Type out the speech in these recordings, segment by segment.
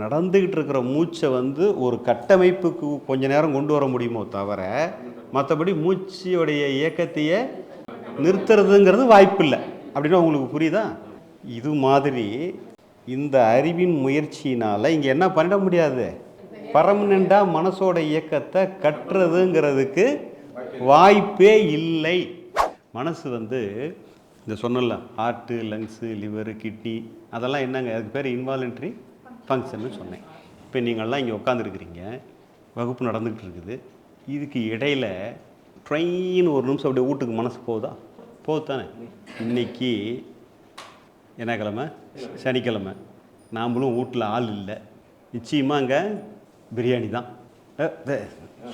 நடந்துக்கிட்டு இருக்கிற மூச்சை வந்து ஒரு கட்டமைப்புக்கு கொஞ்ச நேரம் கொண்டு வர முடியுமோ தவிர மற்றபடி மூச்சையுடைய இயக்கத்தையே நிறுத்துறதுங்கிறது வாய்ப்பில்லை. அப்படின்னு உங்களுக்கு புரியுதா? இது மாதிரி இந்த அறிவின் முயற்சியினால் இங்கே என்ன பண்ணிட முடியாது? பர்மனெண்ட்டாக மனசோட இயக்கத்தை கட்டுறதுங்கிறதுக்கு வாய்ப்பே இல்லை. மனசு வந்து இந்த சொன்னல ஹார்ட்டு லங்ஸு லிவரு கிட்னி அதெல்லாம் என்னங்க? அதுக்கு பேர் இன்வாலன்ட்ரி ஃபங்க்ஷன்னு சொன்னேன். இப்போ நீங்கள்லாம் இங்கே உட்காந்துருக்குறீங்க வகுப்பு நடந்துக்கிட்டு இருக்குது இதுக்கு இடையில ட்ரெயின் ஒரு நிமிஷம் அப்படியே வீட்டுக்கு மனசு போகுதா? போகுது தானே இன்னைக்கு என்ன கிழமை சனிக்கிழமை. நாமளும் வீட்டில் ஆள் இல்லை. நிச்சயமாக அங்கே பிரியாணி தான்.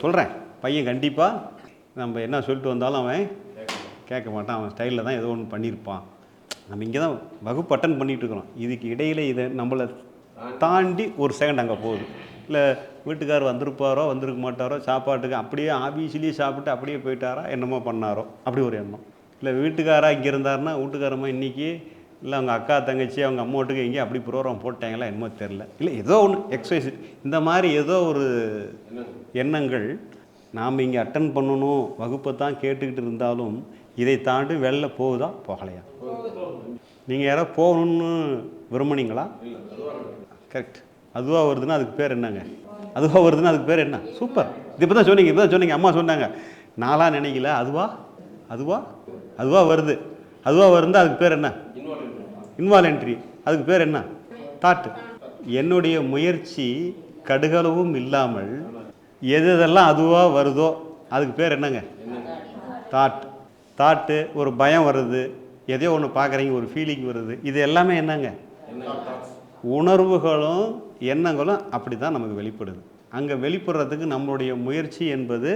சொல்கிறேன் பையன் கண்டிப்பாக நம்ம என்ன சொல்லிட்டு வந்தாலும் அவன் கேட்க மாட்டான். அவன் ஸ்டைலில் தான் ஏதோ ஒன்று பண்ணியிருப்பான். நம்ம இங்கே தான் வகுப்பு அட்டன் பண்ணிகிட்டு இருக்கிறோம். இதுக்கு இடையில் இதை நம்மளை தாண்டி ஒரு செகண்ட் அங்கே போகுது. இல்லை வீட்டுக்கார் வந்திருப்பாரோ வந்திருக்க மாட்டாரோ சாப்பாட்டுக்கு அப்படியே ஆஃபீஸ்லேயே சாப்பிட்டு அப்படியே போயிட்டாரா என்னமோ பண்ணாரோ அப்படி ஒரு எண்ணம். இல்லை வீட்டுக்காராக இங்கே இருந்தாருன்னா வீட்டுக்காரம்மா இன்றைக்கி இல்லை அவங்க அக்கா தங்கச்சி அவங்க அம்மாவுட்டுக்கு எங்கேயும் அப்படி ப்ரோக்ராம் போட்டாங்களா என்னமோ தெரில இல்லை ஏதோ ஒன்று எக்ஸசைஸ் இந்த மாதிரி ஏதோ ஒரு எண்ணங்கள் நாம் இங்கே அட்டன் பண்ணணும் வகுப்பை தான் கேட்டுக்கிட்டு இருந்தாலும் இதை தாண்டி வெளில போகுதா போகலையா? நீங்கள் யாராவது போகணுன்னு விரும்புனீங்களா? கரெக்ட் அதுவாக வருதுன்னா அதுக்கு பேர் என்னங்க? அதுவாக வருதுன்னா அதுக்கு பேர் என்ன? சூப்பர் இது இப்போ தான் சொன்னீங்க இப்போ தான் சொன்னீங்க. அம்மா சொன்னாங்க. நாளாக நினைக்கல. அதுவா? அதுவா? அதுவாக வருது. அதுவாக வருந்தா அதுக்கு பேர் என்ன? இன்வாலன்ட்ரி அதுக்கு பேர் என்ன? தாட்டு என்னுடைய முயற்சி கடுகளவும் இல்லாமல் எது எதெல்லாம் அதுவாக வருதோ அதுக்கு பேர் என்னங்க? தாட் தாட்டு ஒரு பயம் வருது. எதையோ ஒன்று பார்க்குறீங்க ஒரு ஃபீலிங் வருது. இது எல்லாமே என்னங்க? உணர்வுகளும் எண்ணங்களும் அப்படி தான் நமக்கு வெளிப்படுது. அங்கே வெளிப்படுறதுக்கு நம்மளுடைய முயற்சி என்பது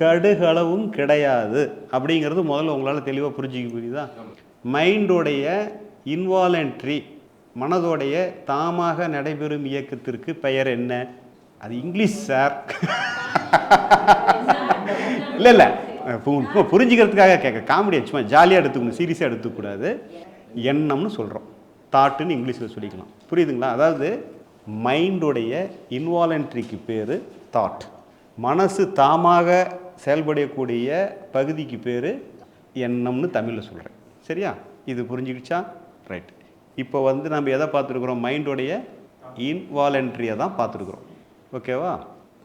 கடுகளவும் கிடையாது அப்படிங்கிறது முதல்ல உங்களால் தெளிவாக புரிஞ்சிக்க முடியுதா? மைண்டோடைய இன்வாலன்ட்ரி மனதோடைய தாமாக நடைபெறும் இயக்கத்திற்கு பெயர் என்ன? அது இங்கிலீஷ் சார் இல்லை இல்லை. புரிஞ்சுக்கிறதுக்காக கேட்க காமெடியை சும்மா ஜாலியாக எடுத்துக்கணும் சீரியஸாக எடுத்துக்கூடாது எண்ணம்னு சொல்கிறோம் தாட்டுன்னு இங்கிலீஷில் சொல்லிக்கலாம். புரியுதுங்களா? அதாவது மைண்டுடைய இன்வாலன்ட்ரிக்கு பேர் தாட் மனசு தாமாக செயல்படக்கூடிய பகுதிக்கு பேர் எண்ணம்னு தமிழில் சொல்கிறேன் சரியா? இது புரிஞ்சுக்கிச்சா? ரைட் இப்போ வந்து நம்ம எதை பார்த்துருக்குறோம்? மைண்டோடைய இன்வாலன்ட்ரியை தான் பார்த்துருக்குறோம். ஓகேவா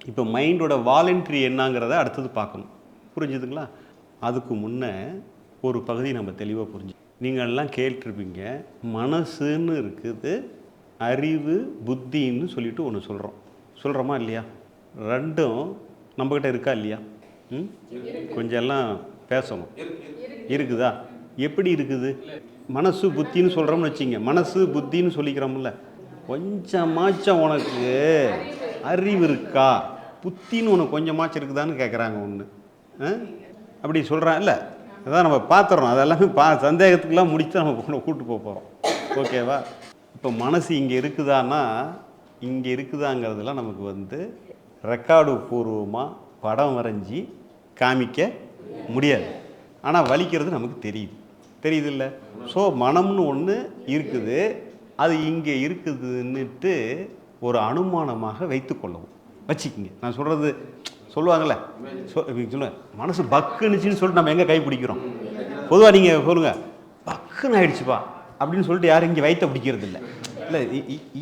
இப்போ மைண்டோட வாலண்ட்ரி என்னங்கிறத அடுத்தது பார்க்கணும். புரிஞ்சுதுங்களா? அதுக்கு முன்னே ஒரு பகுதி நம்ம தெளிவாக புரிஞ்சு நீங்கள்லாம் கேட்டிருப்பீங்க மனசுன்னு இருக்குது அறிவு புத்தின்னு சொல்லிட்டு ஒன்று சொல்கிறோம் சொல்கிறோமா இல்லையா? ரெண்டும் நம்மக்கிட்ட இருக்கா இல்லையா? ம்? கொஞ்சம் எல்லாம் பேசணும். இருக்குதா? எப்படி இருக்குது? மனசு புத்தின்னு சொல்கிறோம்னு வச்சிங்க. மனசு புத்தின்னு சொல்லிக்கிறோம்ல. கொஞ்சமாச்சும் உனக்கு அறிவு இருக்கா? புத்தின்னு உனக்கு கொஞ்சமாச்சும் இருக்குதான்னு கேட்குறாங்க ஒன்று அப்படி சொல்கிறான் இல்லை? அதான் நம்ம பார்த்துறோம் அதெல்லாமே பா சந்தேகத்துக்கெல்லாம் முடிச்சு நம்ம கூப்பிட்டு போக போகிறோம் ஓகேவா? இப்போ மனசு இங்கே இருக்குதான்னா இங்கே இருக்குதாங்கிறதுலாம் நமக்கு வந்து ரெக்கார்டு பூர்வமாக படம் வரைஞ்சி காமிக்க முடியாது. ஆனால் வலிக்கிறது நமக்கு தெரியுது. தெரியுது இல்லை ஸோ மனம்னு ஒன்று இருக்குது. அது இங்கே இருக்குதுன்னுட்டு ஒரு அனுமானமாக வைத்துக்கொள்ளவும் வச்சுக்கிங்க. நான் சொல்கிறது சொல்லுவாங்கள்ல சொல்லுவேன் மனசு பக்குனுச்சின்னு சொல்லிட்டு நம்ம எங்கே கை பிடிக்கிறோம்? பொதுவாக நீங்கள் சொல்லுங்கள் பக்குன்னு ஆயிடுச்சுப்பா அப்படின்னு சொல்லிட்டு யாரும் இங்கே வயிற்ற பிடிக்கிறது இல்லை இல்லை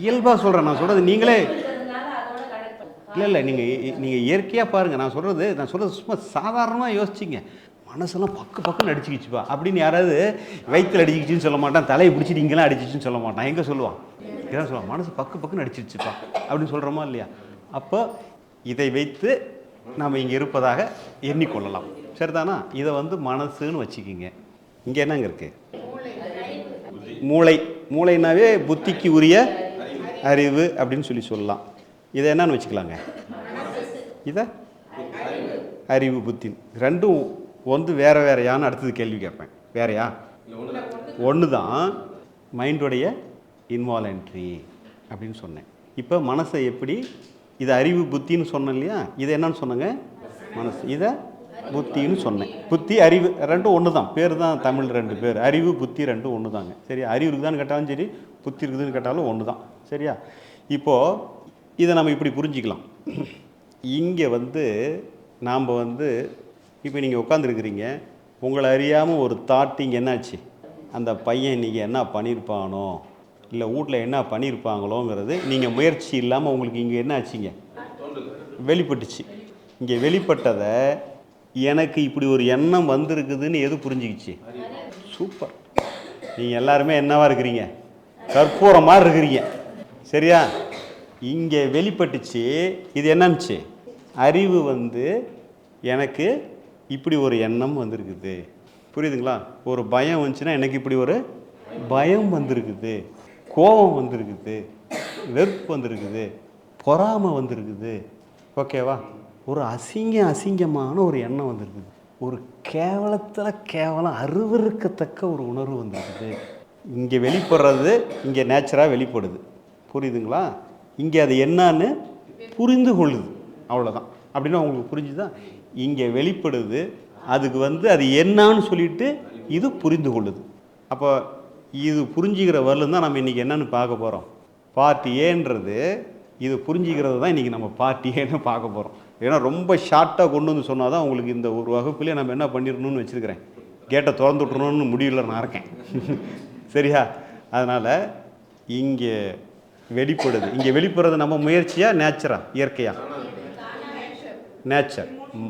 இயல்பாக சொல்கிறேன் நான் சொல்கிறது நீங்களே இல்லை இல்லை நீங்கள் நீங்கள் இயற்கையாக பாருங்கள் நான் சொல்கிறது நான் சொல்கிறது சும்மா சாதாரணமாக யோசிச்சிங்க. மனசெல்லாம் பக்கு பக்குன்னு அடிச்சுக்கிச்சுப்பா. அப்படின்னு யாராவது வயிற்றில் அடிச்சிக்கிச்சுன்னு சொல்ல மாட்டான் தலையை பிடிச்சிட்டு இங்கெல்லாம் அடிச்சிச்சுன்னு சொல்ல மாட்டான். எங்கே சொல்லுவான்? இதான் சொல்லுவான். மனசு பக்கு பக்குன்னு அடிச்சிருச்சுப்பா. அப்படின்னு சொல்கிறோமா இல்லையா? அப்போ இதை வைத்து நாம் இங்கே இருப்பதாக எண்ணிக்கொள்ளலாம். சரிதானா? இதை வந்து மனசுன்னு வச்சுக்கிங்க. இங்கே என்னங்க இருக்குது மூளை. மூளைனாவே புத்திக்கு உரிய அறிவு அப்படின்னு சொல்லி சொல்லலாம். இதை என்னன்னு வச்சுக்கலாங்க. இதை? அறிவு புத்தி. ரெண்டும் வந்து வேற வேறையான்னு அடுத்தது கேள்வி கேட்பேன். வேறையா? ஒன்று தான் மைண்டுடைய இன்வாலன்ட்ரி அப்படின்னு சொன்னேன். இப்போ மனசை எப்படி இது அறிவு புத்தின்னு சொன்னேன் இல்லையா? இதை என்னன்னு சொன்னேங்க? மனசு. இதை புத்தின்னு சொன்னேன். புத்தி அறிவு ரெண்டும் ஒன்று தான் பேர் தான் தமிழ் ரெண்டு பேர். அறிவு புத்தி ரெண்டும் ஒன்று தாங்க சரி அறிவு இருக்குதான்னு கேட்டாலும் சரி புத்தி இருக்குதுன்னு கேட்டாலும் ஒன்று தான் சரியா? இப்போது இதை நம்ம இப்படி புரிஞ்சிக்கலாம். இங்கே வந்து நாம் வந்து இப்போ நீங்கள் உட்காந்துருக்குறீங்க உங்களை அறியாமல் ஒரு தாட் இங்கே என்னாச்சு? அந்த பையன் இன்றைக்கி என்ன பண்ணியிருப்பானோ இல்லை வீட்டில் என்ன பண்ணியிருப்பாங்களோங்கிறது நீங்கள் முயற்சி இல்லாமல் உங்களுக்கு இங்கே என்ன ஆச்சுங்க? வெளிப்பட்டுச்சு. இங்கே வெளிப்பட்டதை எனக்கு இப்படி ஒரு எண்ணம் வந்திருக்குதுன்னு எது புரிஞ்சுக்கிச்சு? சூப்பர். நீங்கள் எல்லாருமே என்னவாக இருக்கிறீங்க? கற்பூரம் மாதிரி இருக்கிறீங்க. சரியா? இங்கே வெளிப்பட்டுச்சு. இது என்னன்னுச்சு அறிவு வந்து எனக்கு இப்படி ஒரு எண்ணம் வந்திருக்குது. புரியுதுங்களா? ஒரு பயம் வந்துச்சுன்னா எனக்கு இப்படி ஒரு பயம் வந்திருக்குது. கோபம் வந்திருக்குது வெறுப்பு வந்திருக்குது பொறாமை வந்திருக்குது. ஓகேவா ஒரு அசிங்க அசிங்கமான ஒரு எண்ணம் வந்திருக்குது. ஒரு கேவலத்தில் கேவலம் அருவருக்கத்தக்க ஒரு உணர்வு வந்திருக்குது. இங்கே வெளிப்படுறது இங்கே நேச்சராக வெளிப்படுது. புரியுதுங்களா? இங்கே அது என்னன்னு புரிந்து கொள்ளுது. அவ்வளோதான் அப்படின்னு அவங்களுக்கு புரிஞ்சுதான் இங்கே வெளிப்படுது அதுக்கு வந்து அது என்னன்னு சொல்லிட்டு இது புரிந்து கொள்ளுது. அப்போ இது புரிஞ்சுக்கிற வரலும் தான் நம்ம இன்றைக்கி என்னென்னு பார்க்க போகிறோம் பார்ட்டி ஏன்றது இது புரிஞ்சுக்கிறது தான் இன்றைக்கி நம்ம பார்ட்டியேன்னு ஏன்னு பார்க்க போகிறோம் ஏன்னா ரொம்ப ஷார்ட்டாக கொண்டு வந்து சொன்னால் தான் உங்களுக்கு இந்த ஒரு வகுப்புலேயே நம்ம என்ன பண்ணிடணும்னு வச்சுருக்கிறேன். கேட்டை திறந்து விட்றணும்னு முடியல நான் இருக்கேன். சரியா? அதனால் இங்கே வெளிப்படுது. இங்கே வெளிப்படுறது நம்ம முயற்சியாக நேச்சரா இயற்கையா? நேச்சர்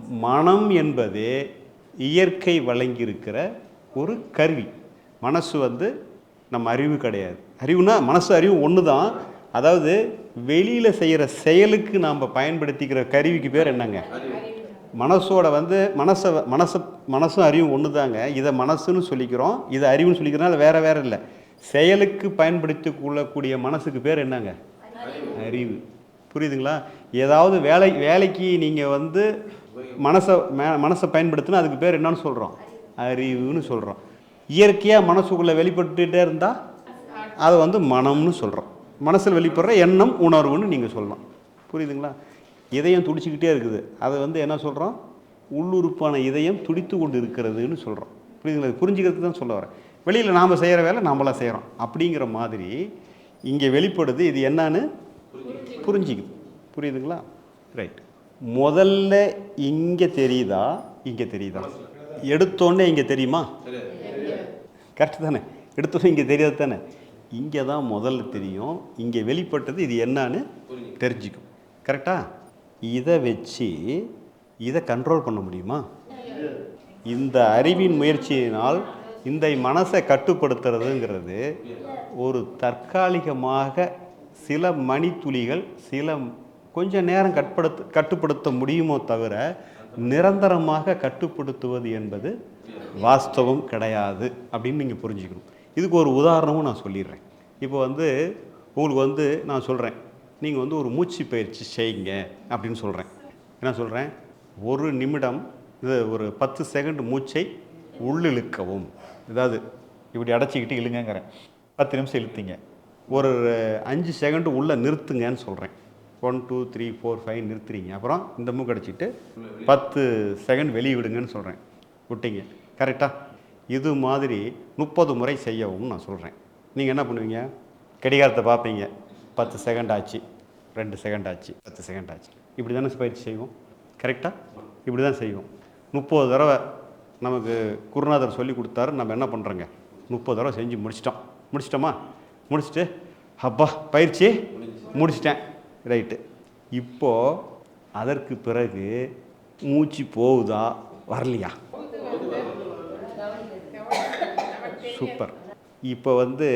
மனம் என்பது இயற்கை வழங்கியிருக்கிற ஒரு கருவி. மனசு வந்து நம்ம அறிவு கிடையாது. அறிவுனா மனசு அறிவு ஒன்று தான் அதாவது வெளியில் செய்கிற செயலுக்கு நாம் பயன்படுத்திக்கிற கருவிக்கு பேர் என்னங்க? மனசோட வந்து மனசை மனசு மனசும் அறிவும் ஒன்று தாங்க இதை மனசுன்னு சொல்லிக்கிறோம். இதை அறிவுன்னு சொல்லிக்கிறனால வேற வேற இல்லை. செயலுக்கு பயன்படுத்தி கொள்ளக்கூடிய மனசுக்கு பேர் என்னங்க? அறிவு. புரியுதுங்களா? ஏதாவது வேலை வேலைக்கு நீங்கள் வந்து மனசை மே- மனசை பயன்படுத்தினா அதுக்கு பேர் என்னன்னு சொல்கிறோம் அறிவுன்னு சொல்கிறோம் இயற்கையாக மனசுக்குள்ளே வெளிப்பட்டுட்டே இருந்தால் அதை வந்து மனம்னு சொல்கிறோம் மனசில் வெளிப்படுற எண்ணம் உணர்வுன்னு நீங்கள் சொல்லலாம். புரியுதுங்களா? இதயம் துடிச்சுக்கிட்டே இருக்குது. அதை வந்து என்ன சொல்கிறோம் உள்ளுறுப்பான இதயம் துடித்து கொண்டு இருக்கிறதுன்னு சொல்கிறோம் புரியுதுங்களா புரிஞ்சுக்கிறதுக்கு தான் சொல்ல வரேன். வெளியில் நாம் செய்கிற வேலை நாமளாக செய்கிறோம் அப்படிங்கிற மாதிரி இங்கே வெளிப்படுது. இது என்னன்னு? புரிஞ்சிக்குது. புரியுதுங்களா? ரைட் முதல்ல இங்கே தெரியுதா? இங்கே தெரியுதா? எடுத்தோடனே இங்கே தெரியுமா? கரெக்டு தானே? எடுத்தோடனே இங்கே தெரியாது தானே? இங்கே தான் முதல்ல தெரியும். இங்கே வெளிப்பட்டது இது என்னன்னு தெரிஞ்சுக்கும். கரெக்டா இதை வச்சு இதை கண்ட்ரோல் பண்ண முடியுமா? இந்த அறிவின் முயற்சியினால் இந்த மனசை கட்டுப்படுத்துறதுங்கிறது ஒரு தற்காலிகமாக சில மணித்துளிகள் சில கொஞ்ச நேரம் கட்படுத்த கட்டுப்படுத்த முடியுமோ தவிர நிரந்தரமாக கட்டுப்படுத்துவது என்பது வாஸ்தவம் கிடையாது அப்படின்னு நீங்கள் புரிஞ்சுக்கணும். இதுக்கு ஒரு உதாரணமும் நான் சொல்லிடுறேன். இப்போ வந்து உங்களுக்கு வந்து நான் சொல்கிறேன் நீங்கள் வந்து ஒரு மூச்சு பயிற்சி செய்யுங்க அப்படின்னு சொல்கிறேன் என்ன சொல்கிறேன் ஒரு நிமிடம் இது ஒரு பத்து செகண்ட் மூச்சை உள்ளிழுக்கவும். அதாவது இப்படி அடைச்சிக்கிட்டு இழுங்கங்கிறேன். பத்து நிமிஷம் இழுத்திங்க. ஒரு அஞ்சு செகண்ட் உள்ளே நிறுத்துங்கன்னு சொல்கிறேன் one two three four five நிறுத்துறீங்க. அப்புறம் இந்த மூக்கு அடைச்சிட்டு பத்து செகண்ட் வெளியே விடுங்கன்னு சொல்கிறேன் விட்டீங்க. கரெக்டாக இது மாதிரி முப்பது முறை செய்யவும் நான் சொல்கிறேன் நீங்கள் என்ன பண்ணுவீங்க? கடிகாரத்தை பார்ப்பீங்க. பத்து செகண்ட் ஆச்சு. ரெண்டு செகண்ட் ஆச்சு. பத்து செகண்ட் ஆச்சு. இப்படி தானே பயிற்சி செய்வோம்? கரெக்டாக இப்படி தான் செய்வோம். முப்பது தடவை நமக்கு குருநாதர் சொல்லி கொடுத்தாரு. நம்ம என்ன பண்ணுறோங்க முப்பது தடவை செஞ்சு முடிச்சிட்டோம். முடிச்சிட்டோமா? முடிச்சுட்டு அப்பா பயிற்சி முடிச்சிட்டேன். ரைட்டு. இப்போது அதற்கு பிறகு மூச்சு போகுதா? வரலையா? சூப்பர். இப்போ வந்து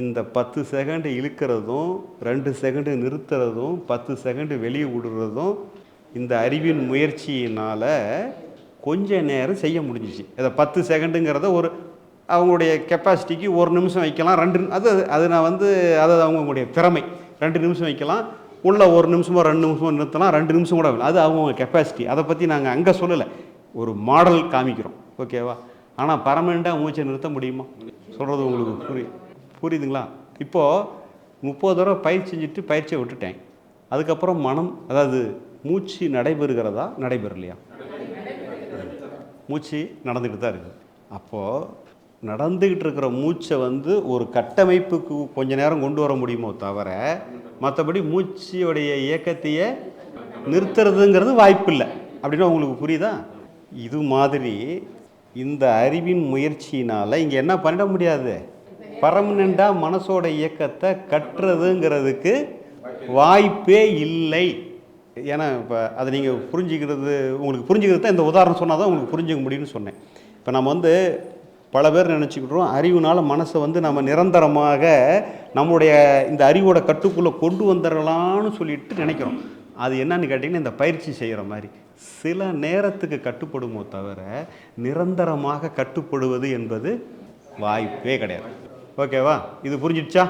இந்த பத்து செகண்டு இழுக்கிறதும் ரெண்டு செகண்டு நிறுத்துறதும் பத்து செகண்டு வெளியே விடுறதும் இந்த அறிவின் முயற்சியினால் கொஞ்ச நேரம் செய்ய முடிஞ்சிச்சு. இதை பத்து செகண்டுங்கிறத ஒரு அவங்களுடைய கெப்பாசிட்டிக்கு ஒரு நிமிஷம் வைக்கலாம் ரெண்டு அது அது நான் வந்து அது அவங்களுடைய திறமை. ரெண்டு நிமிஷம் வைக்கலாம் உள்ள ஒரு நிமிஷமோ ரெண்டு நிமிஷமோ நிறுத்தலாம் ரெண்டு நிமிஷம் கூட அது அவங்க கெப்பாசிட்டி அதை பற்றி நாங்கள் அங்கே சொல்லலை. ஒரு மாடல் காமிக்கிறோம். ஓகேவா ஆனால் பர்மனெண்ட்டாக மூச்சை நிறுத்த முடியுமா? சொல்கிறது உங்களுக்கு புரிய புரியுதுங்களா? இப்போது முப்பது தடவை பயிற்சி செஞ்சுட்டு பயிற்சியை விட்டுட்டேன். அதுக்கப்புறம் மனம் அதாவது மூச்சு நடைபெறுகிறதா நடைபெறலையா? மூச்சு நடந்துக்கிட்டு தான் இருக்குது அப்போது நடந்துக்கிட்டு இருக்கிற மூச்சை வந்து ஒரு கட்டமைப்புக்கு கொஞ்ச நேரம் கொண்டு வர முடியுமோ தவிர மற்றபடி மூச்சியுடைய இயக்கத்தையே நிறுத்துறதுங்கிறது வாய்ப்பில்லை. அப்படின்னா உங்களுக்கு புரியுதா? இது மாதிரி இந்த அறிவின் முயற்சியினால் இங்கே என்ன பண்ணிட முடியாது? பர்மனெண்ட்டாக மனசோட இயக்கத்தை கட்டுறதுங்கிறதுக்கு வாய்ப்பே இல்லை. ஏன்னா இப்போ அதை நீங்கள் புரிஞ்சுக்கிறது உங்களுக்கு புரிஞ்சுக்கிறது தான் இந்த உதாரணம் சொன்னால் தான் உங்களுக்கு புரிஞ்சுக்க முடியும்னு சொன்னேன். இப்போ நம்ம வந்து பல பேர் நினச்சிக்கிட்டோம் அறிவுனால் மனசை வந்து நம்ம நிரந்தரமாக நம்முடைய இந்த அறிவோட கட்டுக்குள்ளே கொண்டு வந்துடலான்னு சொல்லிட்டு நினைக்கிறோம். அது என்னன்னு கேட்டிங்கன்னா இந்த பயிற்சி செய்கிற மாதிரி. சில நேரத்துக்கு கட்டுப்படுமோ தவிர நிரந்தரமாக கட்டுப்படுவது என்பது வாய்ப்பே கிடையாது. ஓகேவா? இது புரிஞ்சிடுச்சா?